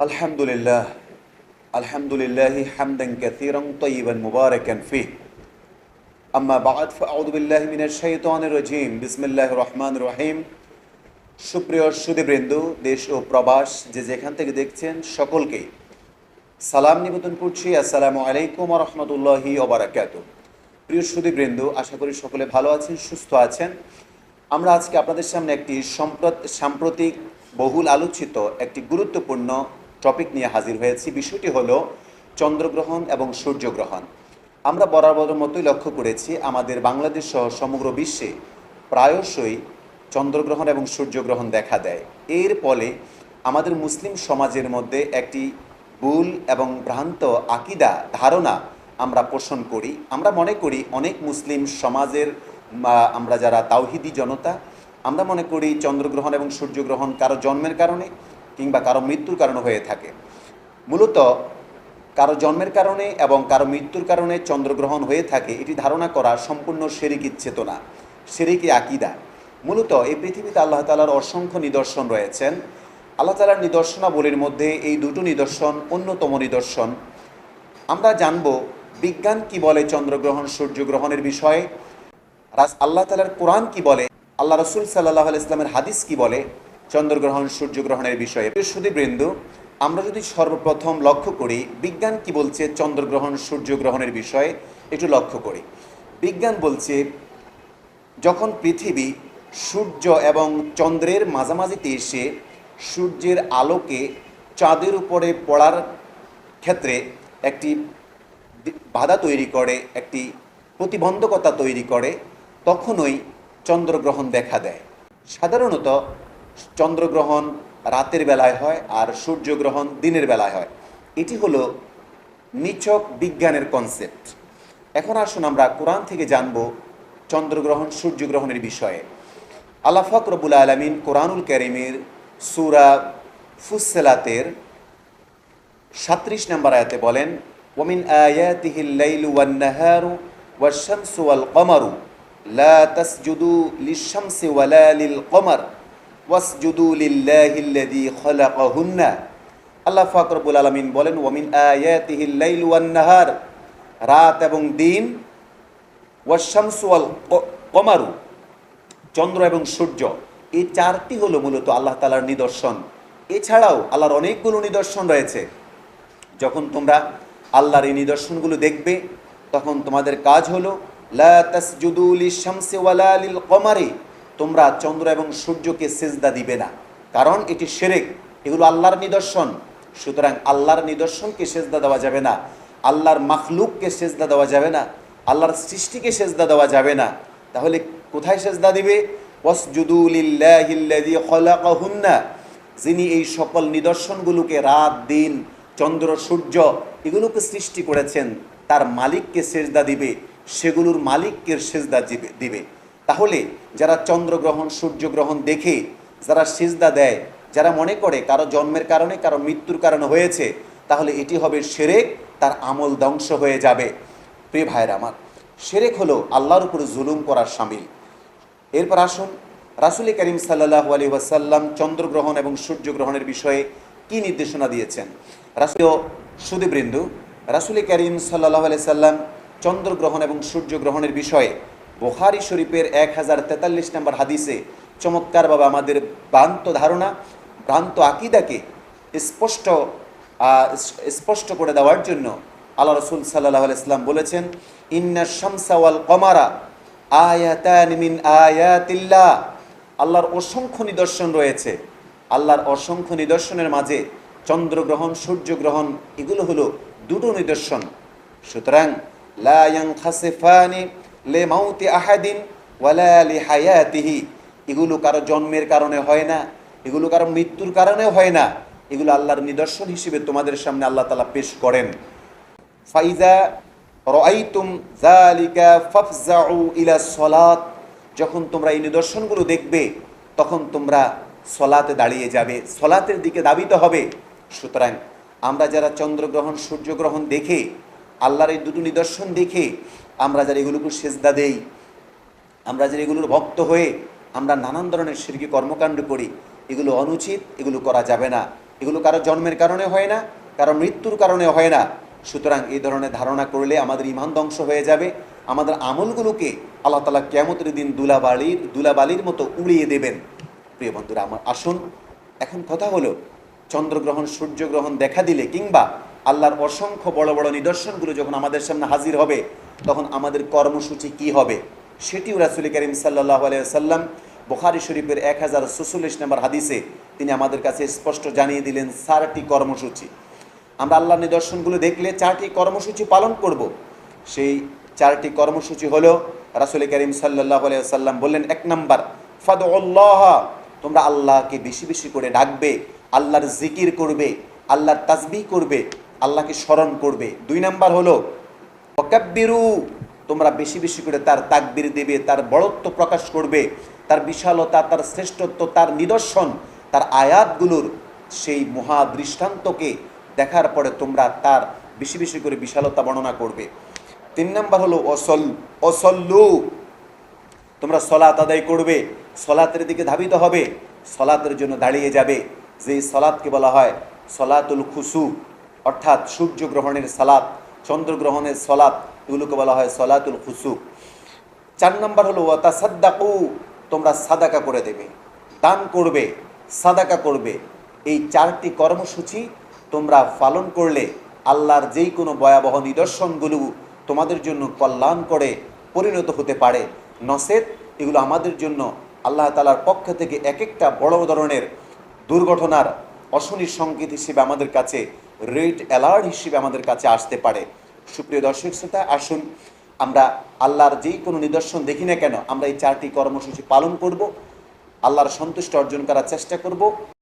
الحمد لله الحمد لله حمدا كثيرا طيبا مباركا فيه أما بعد فأعوذ بالله من الشيطان الرجيم بسم الله الرحمن الرحيم সুপ্রিয় সুদীবৃন্দ দেশ ও প্রবাস যে যেখান থেকে দেখছেন সকলকে সালাম নিবেদন করছি আসসালামু আলাইকুম রহমতুল্লাহি ওবরাকাত প্রিয় সুদীবৃন্দ আশা করি সকলে ভালো আছেন সুস্থ আছেন আমরা আজকে আপনাদের সামনে একটি সম্প্রত সাম্প্রতিক বহুল আলোচিত একটি গুরুত্বপূর্ণ টপিক নিয়ে হাজির হয়েছি। বিষয়টি হলো চন্দ্রগ্রহণ এবং সূর্যগ্রহণ। আমরা বরাবরের মতোই লক্ষ্য করেছি, আমাদের বাংলাদেশ সহ সমগ্র বিশ্বে প্রায়শই চন্দ্রগ্রহণ এবং সূর্যগ্রহণ দেখা দেয়। এর ফলে আমাদের মুসলিম সমাজের মধ্যে একটি ভুল এবং ভ্রান্ত আকিদা, ধারণা আমরা পোষণ করি। আমরা মনে করি অনেক মুসলিম সমাজের আমরা যারা তাওহিদি জনতা, আমরা মনে করি চন্দ্রগ্রহণ এবং সূর্যগ্রহণ কারও জন্মের কারণে কিংবা কারও মৃত্যুর কারণে হয়ে থাকে। মূলত কারও জন্মের কারণে এবং কারও মৃত্যুর কারণে চন্দ্রগ্রহণ হয়ে থাকে, এটি ধারণা করা সম্পূর্ণ সেরিকি চেতনা, সেরিকি আকিদা। মূলত এই পৃথিবীতে আল্লাহ তালার অসংখ্য নিদর্শন রয়েছেন। আল্লাহ তালার নিদর্শনাবলীর মধ্যে এই দুটো নিদর্শন অন্যতম নিদর্শন। আমরা জানব বিজ্ঞান কি বলে চন্দ্রগ্রহণ, সূর্যগ্রহণের বিষয়ে, রাস আল্লাহ তালার কোরআন কি বলে, আল্লাহ রসুল সাল্লাহ ইসলামের হাদিস কি বলে চন্দ্রগ্রহণ, সূর্যগ্রহণের বিষয়ে। সুদীবৃন্দ আমরা যদি সর্বপ্রথম লক্ষ্য করি, বিজ্ঞান কি বলছে চন্দ্রগ্রহণ, সূর্যগ্রহণের বিষয়ে? একটু লক্ষ্য করি। বিজ্ঞান বলছে, যখন পৃথিবী সূর্য এবং চন্দ্রের মাঝামাঝিতে এসে সূর্যের আলোকে চাঁদের উপরে পড়ার ক্ষেত্রে একটি বাধা তৈরি করে, একটি প্রতিবন্ধকতা তৈরি করে, তখনই চন্দ্রগ্রহণ দেখা দেয়। সাধারণত চন্দ্রগ্রহণ রাতের বেলায় হয় আর সূর্যগ্রহণ দিনের বেলায় হয়। এটি হলো নিচক বিজ্ঞানের কনসেপ্ট এখন আসুন আমরা কোরআন থেকে জানব চন্দ্রগ্রহণ, সূর্যগ্রহণের বিষয়ে। আল্লাহ ফকরবুল আলমিন কোরআনুল করিমের সুরা ফুসেলাতের সাত্রিশ নম্বর আয়াতে বলেন ওমিন আয়াতিহিল লাইলু ওয়ান নাহারু ওয়াশ-শামসু ওয়াল কমারু, লা তাসজুদু লিশ-শামসি ওয়ালা লিল কমার। ওয়াসজুদু লিল্লাহিল্লাযী খালাকাহুন্না। আল্লাহ পাক রব্বুল আলামিন বলেন ওমিন আয়াতিহিল লাইলু ওয়ান নাহার রাত এবং দিন ওয়াশ-শামসু ওয়াল কমারু চন্দ্র এবং সূর্য, এই চারটি হলো মূলত আল্লাহ তালার নিদর্শন। এছাড়াও আল্লাহর অনেকগুলো নিদর্শন রয়েছে। যখন তোমরা আল্লাহর এই নিদর্শনগুলো দেখবে, তখন তোমাদের কাজ হলো, লা তাসজুদুল শামসি ওয়ালা কমারি তোমরা চন্দ্র এবং সূর্যকে সেজদা দিবে না। কারণ এটি সেরেক, এগুলো আল্লাহর নিদর্শন। সুতরাং আল্লাহর নিদর্শনকে সেজদা দেওয়া যাবে না। আল্লাহর মাখলুককে সেজদা দেওয়া যাবে না। আল্লাহর সৃষ্টিকে সেজদা দেওয়া যাবে না। তাহলে কোথায় সেজদা দিবে? ওয়াসজুদুলিল্লাহিল্লাযী যিনি এই সকল নিদর্শনগুলোকে রাত, দিন, চন্দ্র, সূর্য এগুলোকে সৃষ্টি করেছেন, তার মালিককে সেজদা দিবে, সেগুলোর মালিককে সেজদা দিবে। তাহলে যারা চন্দ্রগ্রহণ, সূর্যগ্রহণ দেখে, যারা সিজদা দেয়, যারা মনে করে কারও জন্মের কারণে, কারও মৃত্যুর কারণে হয়েছে, তাহলে এটি হবে সেরেক, তার আমল ধ্বংস হয়ে যাবে। প্রিয় ভাইয়ের আমার, সেরেক হলো আল্লাহর উপর জুলুম করার সামিল। এরপর আসুন, রাসুল করিম সাল্লাহ আলী ওয়াসাল্লাম চন্দ্রগ্রহণ এবং সূর্যগ্রহণের বিষয়ে কি নির্দেশনা দিয়েছেন? রাসুল সুদীবৃন্দ রাসুল করিম সাল্লাহ আলি সাল্লাম চন্দ্রগ্রহণ এবং সূর্যগ্রহণের বিষয়ে বোখারি শরীফের এক হাজার তেতাল্লিশ নম্বর হাদিসে চমৎকারভাবে আমাদের ভ্রান্ত ধারণা, ভ্রান্ত আকিদাকে স্পষ্ট স্পষ্ট করে দেওয়ার জন্য আল্লাহ রসুল সাল্লাহ ইসলাম বলেছেন, ইন্না শামসাওয়াল কমারা আয়াতান আয়াতিল্লাহ। আল্লাহর অসংখ্য নিদর্শন রয়েছে। আল্লাহর অসংখ্য নিদর্শনের মাঝে চন্দ্রগ্রহণ, সূর্যগ্রহণ, এগুলো হলো দুটো নিদর্শন। সুতরাং লায়াং খাসেফানি লে মাউতি আহাদিন ওয়ালা হায়াতিহি। এগুলো কারও জন্মের কারণে হয় না, এগুলো কারও মৃত্যুর কারণে হয় না। এগুলো আল্লাহর নিদর্শন হিসেবে তোমাদের সামনে আল্লাহ তালা পেশ করেন। ফাইজা রাইতুম জালিকা ফাফজাউ ইলা সলাত। যখন তোমরা এই নিদর্শনগুলো দেখবে, তখন তোমরা সলাতে দাঁড়িয়ে যাবে, সলাতের দিকে দাবিত হবে। সুতরাং আমরা যারা চন্দ্রগ্রহণ, সূর্যগ্রহণ দেখে, আল্লাহর এই দুটো নিদর্শন দেখে আমরা যারা এগুলোকে সেজদা দেই, আমরা যারা এগুলোর ভক্ত হয়ে আমরা নানান ধরনের সিরকি কর্মকাণ্ড করি, এগুলো অনুচিত, এগুলো করা যাবে না। এগুলো কারও জন্মের কারণে হয় না, কারও মৃত্যুর কারণে হয় না। সুতরাং এই ধরনের ধারণা করলে আমাদের ইমান ধ্বংস হয়ে যাবে। আমাদের আমলগুলোকে আল্লাহ তালা কেমতের দিন দুলাবালির দুলাবালির মতো উড়িয়ে দেবেন। প্রিয় বন্ধুরা, আমার আসুন, এখন কথা হলো, চন্দ্রগ্রহণ, সূর্যগ্রহণ দেখা দিলে কিংবা আল্লাহর অসংখ্য বড় বড় নিদর্শনগুলো যখন আমাদের সামনে হাজির হবে তখন আমাদের কর্মসূচি কি হবে? সেটিও রাসুল করিম সাল্লাহ সাল্লাম বুখারি শরীফের এক হাজার সুচল্লিশ নম্বর হাদিসে তিনি আমাদের কাছে স্পষ্ট জানিয়ে দিলেন, চারটি কর্মসূচি। আমরা আল্লাহর নিদর্শনগুলো দেখলে চারটি কর্মসূচি পালন করব। সেই চারটি কর্মসূচি হলো, রাসুল করিম সাল্লাহ সাল্লাম বললেন, এক নম্বর ফাদুল্লাহ তোমরা আল্লাহকে বেশি বেশি করে ডাকবে, আল্লাহর জিকির করবে, আল্লাহর তাজবি করবে, আল্লাহকে স্মরণ করবে। দুই নাম্বার হলো ওকাব্বিরু তোমরা বেশি বেশি করে তার তাকবির দেবে, তার বড়ত্ব প্রকাশ করবে, তার বিশালতা, তার শ্রেষ্ঠত্ব, তার নিদর্শন, তার আয়াতগুলোর সেই মহা দৃষ্টান্তকে দেখার পরে তোমরা তার বেশি বেশি করে বিশালতা বর্ণনা করবে। তিন নাম্বার হলো অসল, অসল্লু, তোমরা সলাত আদায় করবে, সলাতের দিকে ধাবিত হবে, সলাতের জন্য দাঁড়িয়ে যাবে যে সলাৎকে বলা হয় সলাতুল খুসু, অর্থাৎ সূর্যগ্রহণের সালাত চন্দ্রগ্রহণের সলাত এগুলোকে বলা হয় সলাতুল খুসু চার নম্বর হলো ওয়াতা সাদ্দাকু তোমরা সাদাকা করে দেবে, দান করবে, সাদাকা করবে। এই চারটি কর্মসূচি তোমরা পালন করলে আল্লাহর যেই কোনো ভয়াবহ নিদর্শনগুলো তোমাদের জন্য কল্যাণ করে পরিণত হতে পারে। নসেদ এগুলো আমাদের জন্য আল্লাহ তালার পক্ষ থেকে এক একটা বড় ধরনের দুর্ঘটনার অশনির সংকেত হিসেবে আমাদের কাছে, রেড অ্যালার্ট হিসেবে আমাদের কাছে আসতে পারে। সুপ্রিয় দর্শক শ্রোতা, আসুন, আমরা আল্লাহর যেই কোনো নিদর্শন দেখি না কেন, আমরা এই চারটি কর্মসূচি পালন করব, আল্লাহর সন্তুষ্ট অর্জন করার চেষ্টা করব।